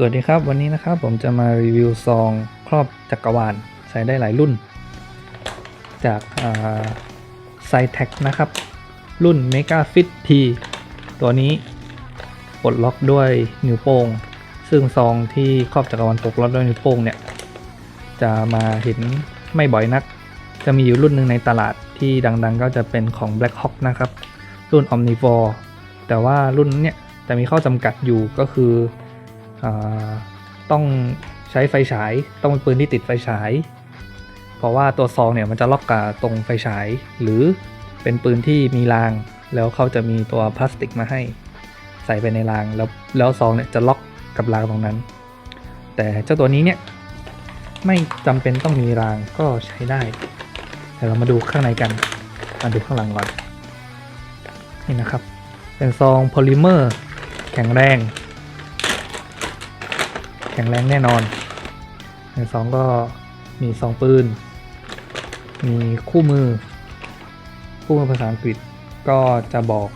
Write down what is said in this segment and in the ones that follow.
สวัสดีครับวันนี้นะครับผมจะมารีวิวซองครอบจักรวาลใช้ได้หลายรุ่น จากไซแท็กนะครับ รุ่น Mega Fit T ตัวนี้ปลดล็อกด้วยนิ้วโป้ง ซึ่งซองที่ครอบจักรวาลปลดล็อกด้วยนิ้วโป้งเนี่ย จะมาเห็นไม่บ่อยนัก จะมีอยู่รุ่นหนึ่งในตลาดที่ดังๆ ก็จะเป็นของ Black Hawk นะครับ รุ่น Omnivore แต่ว่ารุ่นเนี้ยจะมีข้อจำกัดอยู่ก็คือ ต้องใช้ไฟฉาย ต้องเป็นปืนที่ติดไฟฉาย เพราะว่าตัวซองเนี่ยมันจะล็อกกับตรงไฟฉาย หรือเป็นปืนที่มีราง แล้วเขาจะมีตัวพลาสติกมาให้ ใส่ไปในรางแล้วแล้วซองเนี่ยจะล็อกกับรางตรงนั้น แต่เจ้าตัวนี้เนี่ยไม่จำเป็นต้องมีรางก็ใช้ได้เดี๋ยวเรามาดูข้างในกัน มาดูข้างหลังก่อน นี่นะครับ เป็นซองโพลิเมอร์ แข็งแรง ข็งแรงแน่นอนในซองก็มีซองปืน มีคู่มือ คู่มือภาษาอังกฤษก็จะบอก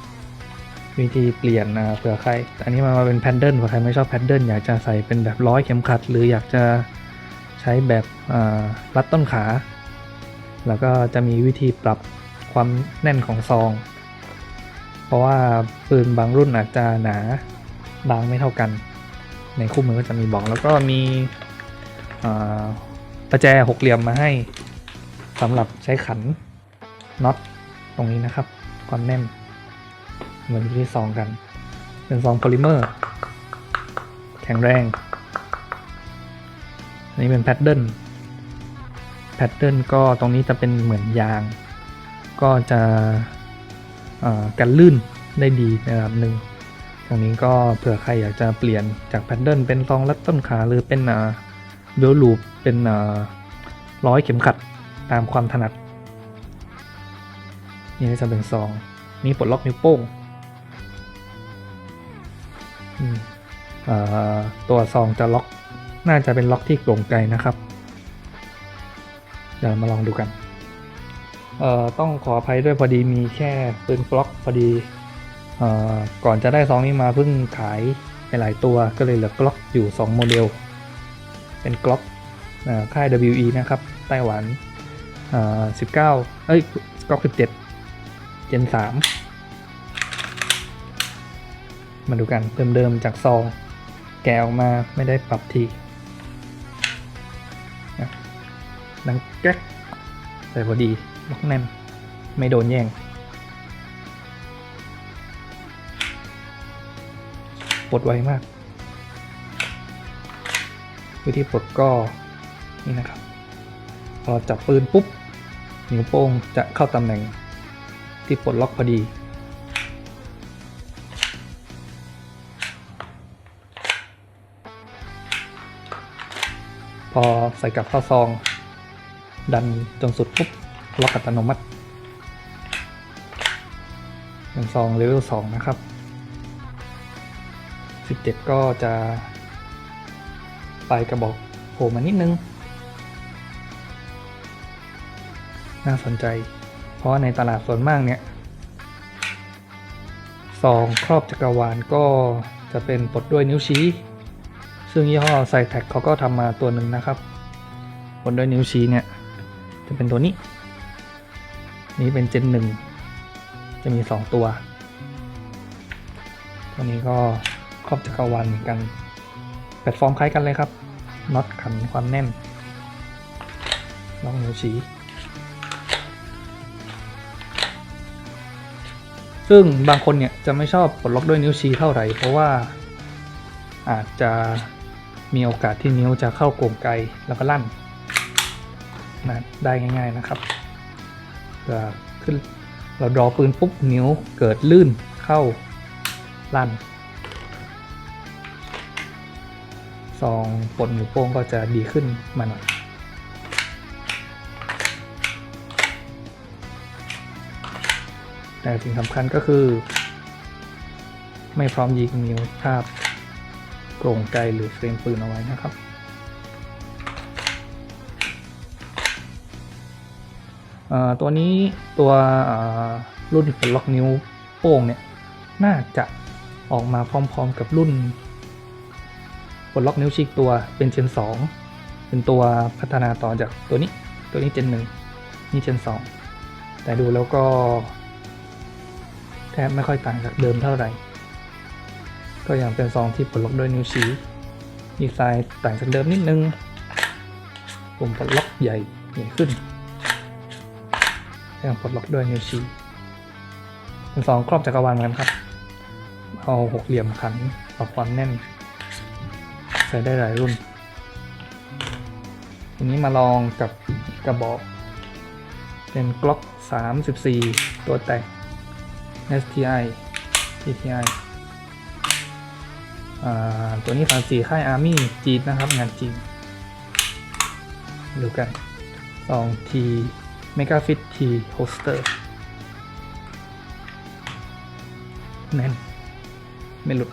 วิธีเปลี่ยนนะเผื่อใคร อันนี้มันมาเป็นแพนเดิลเผื่อใครไม่ชอบแพนเดิลอยากจะใส่เป็นแบบร้อยเข็มขัด หรืออยากจะใช้แบบรัดต้นขา แล้วก็จะมีวิธีปรับความแน่นของซอง เพราะว่าปืนบางรุ่นอาจจะหนาบางไม่เท่ากัน ในคู่มือก็จะมีบอกแล้วก็มีประแจหกเหลี่ยมมาให้สำหรับใช้ขันน็อตตรงนี้นะครับ ความแน่น เหมือนที่ซองกัน เป็นซองโพลิเมอร์ แข็งแรงอันนี้เป็นแพทเทิร์นแพทเทิร์นก็ตรงนี้จะเป็นเหมือนยาง ก็จะกันลื่นได้ดีในระดับหนึ่ง ตรงนี้ก็เผื่อใครอยากจะเปลี่ยนจากแพทเทิร์นเป็นซองรัดต้นขาหรือเป็นเบลลูปเป็นร้อยเข็มขัดตามความถนัด นี่จะเป็นซองมีปลดล็อกนิ้วโป้งตัวซองจะล็อกน่าจะเป็นล็อกที่โกร่งไกลนะครับ เดี๋ยวมาลองดูกัน ต้องขออภัยด้วยพอดีมีแค่ปืนกล็อกพอดี ก่อนจะได้ซองนี้มาเพิ่งขายไปหลายตัวก็เลยเหลือกล็อกอยู่ 2 โมเดล เป็นกล็อกค่าย WE นะครับ ไต้หวัน19 เอ้ยกล็อก17เจน3มาดูกันเดิมๆจากซองแกะออกมาไม่ได้ปรับทีนะดังแก๊กแต่พอดีล็อกแน่นไม่โดนแย่ง ปลดไวมาก วิธีปลดก็นี่นะครับ พอจับปืนปุ๊บนิ้วโป้งจะเข้าตำแหน่งที่ปลดล็อกพอดี พอใส่กลับเข้าซอง ดันจนสุดปุ๊บล็อกอัตโนมัติเป็นซองเลเวล2นะครับ 17 ก็จะปลายกระบอกโผล่มานิดนึง น่าสนใจ เพราะว่าในตลาดส่วนมากเนี่ยซองครอบจักรวาลก็จะเป็นปลดด้วยนิ้วชี้ ซึ่งยี่ห้อไซแท็กเขาก็ทำมาตัวหนึ่งนะครับปลดด้วยนิ้วชี้เนี่ยจะเป็นตัวนี้ นี้เป็นเจนหนึ่งจะมี 2 ตัว ตัวนี้ก็ ครอบจักรวาลเหมือนกัน แพลตฟอร์มคล้ายกันเลยครับน็อตขันความแน่นล็อกนิ้วชี้ซึ่งบางคนเนี่ยจะไม่ชอบปลดล็อกด้วยนิ้วชี้เท่าไหร่เพราะว่าอาจจะมีโอกาสที่นิ้วจะเข้าโก่งไกลแล้วก็ลั่นนะได้ง่าย ๆนะครับจะขึ้นเราดรอปืนปุ๊บนิ้วเกิดลื่นเข้าลั่น ซองปลดนิ้วโป้งก็จะดีขึ้นมาหน่อย แต่สิ่งสำคัญก็คือ ไม่พร้อมยิงนิ้วทาบโกร่งไกลหรือเฟรมปืนเอาไว้นะครับตัวนี้ตัวเอ่อรุ่นลดล็อกนิ้วโป้งเนี่ย น่าจะออกมาพร้อมๆกับรุ่น ปลดล็อกนิ้วชี้อีกตัวเป็นเจน2 เป็นตัวพัฒนาต่อจากตัวนี้ ตัวนี้เจน1นี่เจน2 แต่ดูแล้วก็ แทบไม่ค่อยต่างจากเดิมเท่าไหร่ ก็ยังเป็นซองที่ปลดล็อกด้วยนิ้วชี้ดีไซน์ต่างจากเดิมนิดนึงปุ่มปลดล็อกใหญ่ใหญ่ขึ้นยังปลดล็อกด้วยนิ้วชี้เป็นซองครอบจักรวาลเหมือนกันครับ เอาหกเหลี่ยมขันปรับความแน่น ใช้ได้หลายรุ่น ทีนี้มาลองกับกระบอก เป็นกล็อก 34 ตัวแต่ง STI TTI อ่าตัวนี้34ค่าย Army จีนนะครับ งานจีนดูกัน2 T Megafit T Holster แน่นไม่หลุด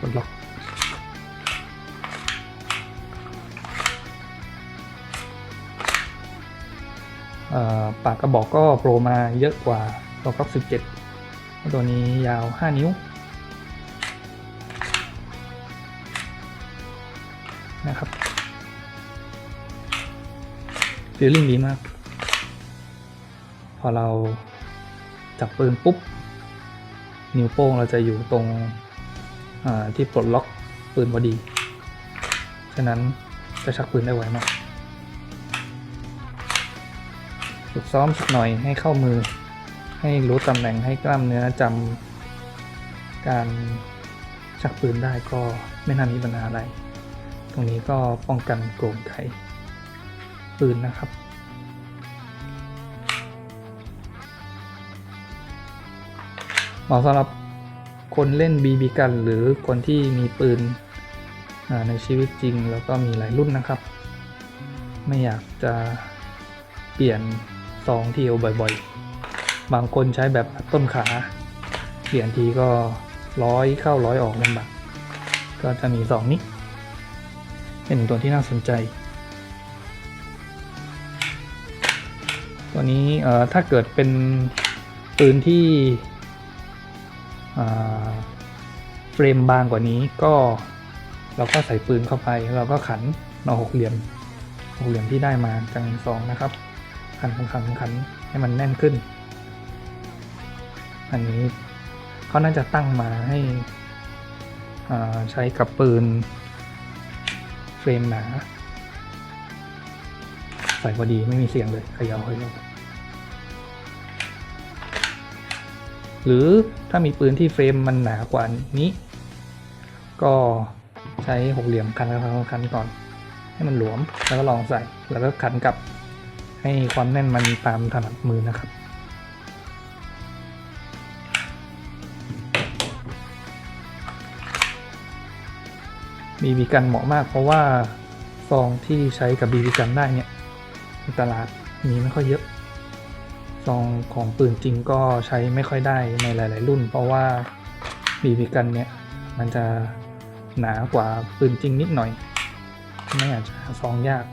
กดล็อกปากกระบอกก็โปรมาเยอะกว่าตัวก๊อก17 ตัวนี้ยาว 5 นิ้วนะครับฟีลลิ่งดีมาก พอเราจับปืนปุ๊บ นิ้วโป้งเราจะอยู่ตรง ที่ปลดล็อกปืนพอดี ฉะนั้นจะชักปืนได้ไวมากฝึกซ้อมสักหน่อยให้เข้ามือ ให้รู้ตำแหน่งให้กล้ามเนื้อจำการชักปืนได้ก็ไม่น่ามีปัญหาอะไร ตรงนี้ก็ป้องกันโกงไขปืนนะครับเหมาะสำหรับ คนเล่นบีบีกันหรือคนที่มีปืนในชีวิตจริงแล้วก็มีหลายรุ่นนะครับ ไม่อยากจะเปลี่ยนซองที่เอาบ่อยๆ บางคนใช้แบบต้นขา เปลี่ยนทีก็ร้อยเข้าร้อยออกลำบากก็จะมีซองนี้ เป็นตัวที่น่าสนใจ ตัวนี้ถ้าเกิดเป็นปืนที่ เฟรมบางกว่านี้ก็เราก็ใส่ปืนเข้าไป เราก็ขันเอาหกเหลี่ยมหกเหลี่ยมที่ได้มาจากซองนะครับ ขันขันขันขันให้มันแน่นขึ้น อันนี้เขาน่าจะตั้งมาให้ใช้กับปืนเฟรมหนา ใส่พอดีไม่มีเสียงเลยขย่าเขย่า หรือถ้ามีปืนที่เฟรมมันหนากว่านี้ ก็ใช้หกเหลี่ยมคันคันคันก่อน ให้มันหลวมแล้วก็ลองใส่แล้วก็ขันกลับให้ความแน่นมันตามถนัดมือนะครับบีบีกันเหมาะมากเพราะว่าซองที่ใช้กับบีบีกันได้เนี่ยตลาดมีไม่ค่อยเยอะ องของปืนจริงก็ใช้ไม่ค่อยได้ในหลาย ๆ รุ่น เพราะว่าบีบีกันเนี่ย มันจะหนากว่าปืนจริงนิดหน่อยไม่อาจจะซองยาก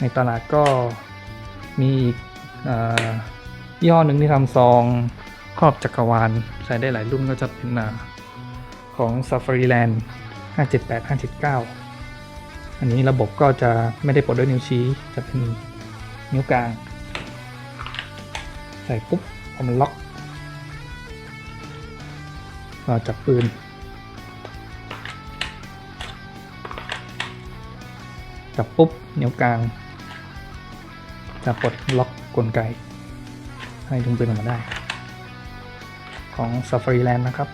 ในตลาดก็มีอีกเอ่อย่ห้อหนึ่งที่ทำซองครอบจักรวาลใช้ได้หลายรุ่นก็จะเป็นอของ Safari Land 578 579 อันนี้ระบบก็จะไม่ได้ปลดด้วยนิ้วชี้จะเป็น นิ้วกลาง ใส่ปุ๊บพอมันล็อกก็จับปืน จับปุ๊บนิ้วกลาง จะปลดล็อกกลไก ให้ดึงปืนออกมาได้ ของ Safari Land นะครับ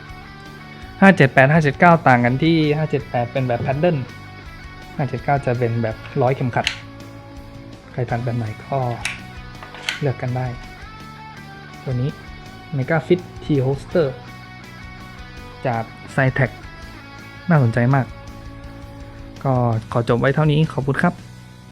578 579 ต่างกันที่ 578 เป็นแบบแพดเดิล579 จะเป็นแบบร้อยเข็มขัด ครทันแบบไหนก็เลือกกันได้ ตัวนี้ Mega Fit T Holster จาก s i t e c น่าสนใจมาก ก็ขอจบไว้เท่านี้ขอบคุณครับ